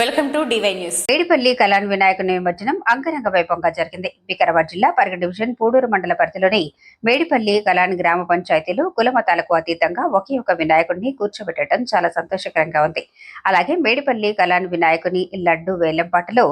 Welcome to DY news. Medipalli Kalyan వినాయకుని నిమజ్జనం అంగరంగ వైభవంగా జరిగింది. వికారాబాద్ జిల్లా పరగ డివిజన్ పూడూరు మండల పరిధిలోని మేడిపల్లి కళ్యాణ్ గ్రామ పంచాయతీలో కులమతాలకు అతీతంగా ఒకే ఒక వినాయకుడిని కూర్చోబెట్టడం చాలా సంతోషకరంగా ఉంది. అలాగే మేడిపల్లి కళ్యాణ్ వినాయకుని లడ్డు వేలంపాటలో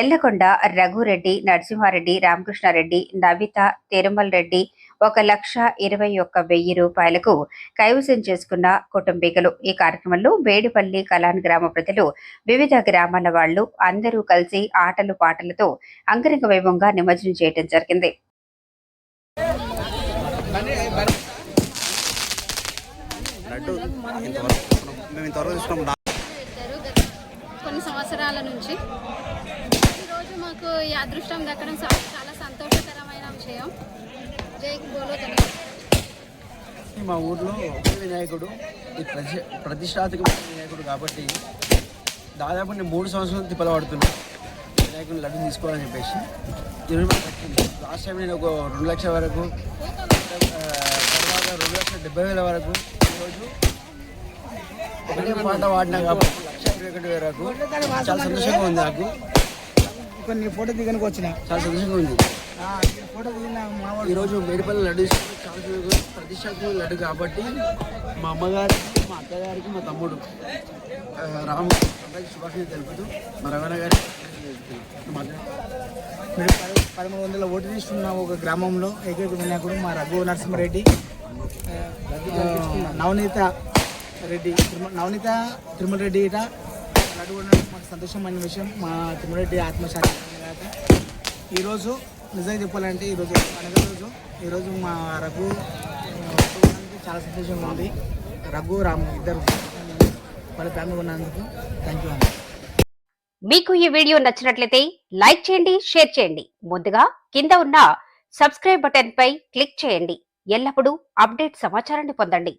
ఎల్లకొండ రఘురెడ్డి నరసింహారెడ్డి రామకృష్ణారెడ్డి నవిత తిరుమల రెడ్డి ఒక లక్ష ఇరవై ఒక్క వెయ్యి రూపాయలకు కైవసం చేసుకున్న కుటుంబీకులు. ఈ కార్యక్రమంలో మేడిపల్లి కలాన్ గ్రామ ప్రజలు వివిధ గ్రామాల వాళ్ళు అందరూ కలిసి ఆటలు పాటలతో అంగరంగ వైభవంగా నిమజ్జనం చేయడం జరిగింది. కొన్ని సంవత్సరాల నుంచి. ఈరోజు మాకు ఈ అదృష్టం దక్కడం చాలా మా ఊర్లో వినాయకుడు ఈ ప్రతి ప్రతిష్టాత్మక వినాయకుడు కాబట్టి దాదాపు నేను మూడు సంవత్సరాలు తిప్పలబడుతున్నాను వినాయకుడిని లడ్డు తీసుకోవాలని చెప్పేసి. లాస్ట్ టైం నేను ఒక రెండు లక్షల వరకు తర్వాత రెండు లక్షల డెబ్బై వేల వరకు ఈరోజు ఒకటే పాట వాడినా కాబట్టి లక్ష ఇరవై ఒకటి వరకు చాలా సంతోషంగా ఉంది నాకు. కొన్ని ఫోటో దిగడానికి వచ్చిన చాలా సంతోషంగా ఉంది ఫోటో దిగిన ఈరోజు మేడిపల్లి లడ్డు చాలా. ప్రతిష్టాత్మక లడ్డు కాబట్టి మా అమ్మగారికి మా అత్తగారికి మా తమ్ముడు రాము శుభాకాంక్షలు తెలుపుతూ మా రమణ మీరు పద- పదమూడు వందల ఓటు తీసుకున్న ఒక గ్రామంలో ఏకైక వినాయకుడు మా రఘు నరసింహారెడ్డి నవనీత రెడ్డి నవనీత తిరుమల రెడ్డి ఇట లడ్డు మాకు సంతోషమైన విషయం. మా తిరుమలరెడ్డి ఆత్మశాంతి ఈరోజు నిజంగా చెప్పాలంటే ఈరోజు పండుగ రోజు. ఈరోజు మా రఘు చాలా సంతోషంగా ఉంది. రఘు రాము ఇద్దరు వాళ్ళ ఫ్యామిలీ ఉన్నందుకు థ్యాంక్ యూ అండి. మీకు ఈ వీడియో నచ్చినట్లయితే లైక్ చేయండి షేర్ చేయండి. ముందుగా కింద ఉన్న సబ్స్క్రైబ్ బటన్ పై క్లిక్ చేయండి. ఎల్లప్పుడూ అప్డేట్ సమాచారాన్ని పొందండి.